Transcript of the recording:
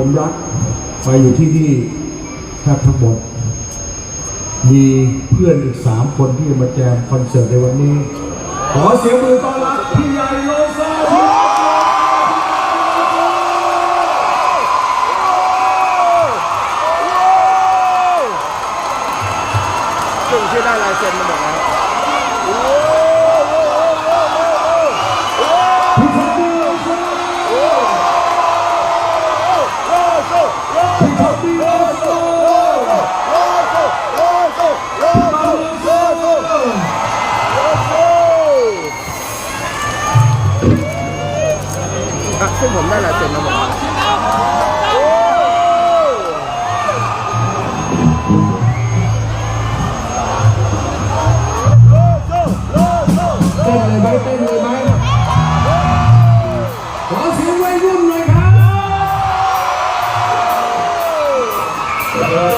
ผมยักษ์มาอยู่ที่นี่แทบทั้งหมด มีเพื่อนอีกสามคนที่จะมาแจมคอนเสิร์ตในวันนี้ ขอเสียงมือต้อนรับพี่ใหญ่โลซาทิซึ่งที่ได้ลายเซ็นมาหมดแล้วับซึ่งผมได้ลายเซ็นมาหมดเต้นเลยไหมเต้นเลยไหขอเสียงไว้รุ่นหน่อยครับ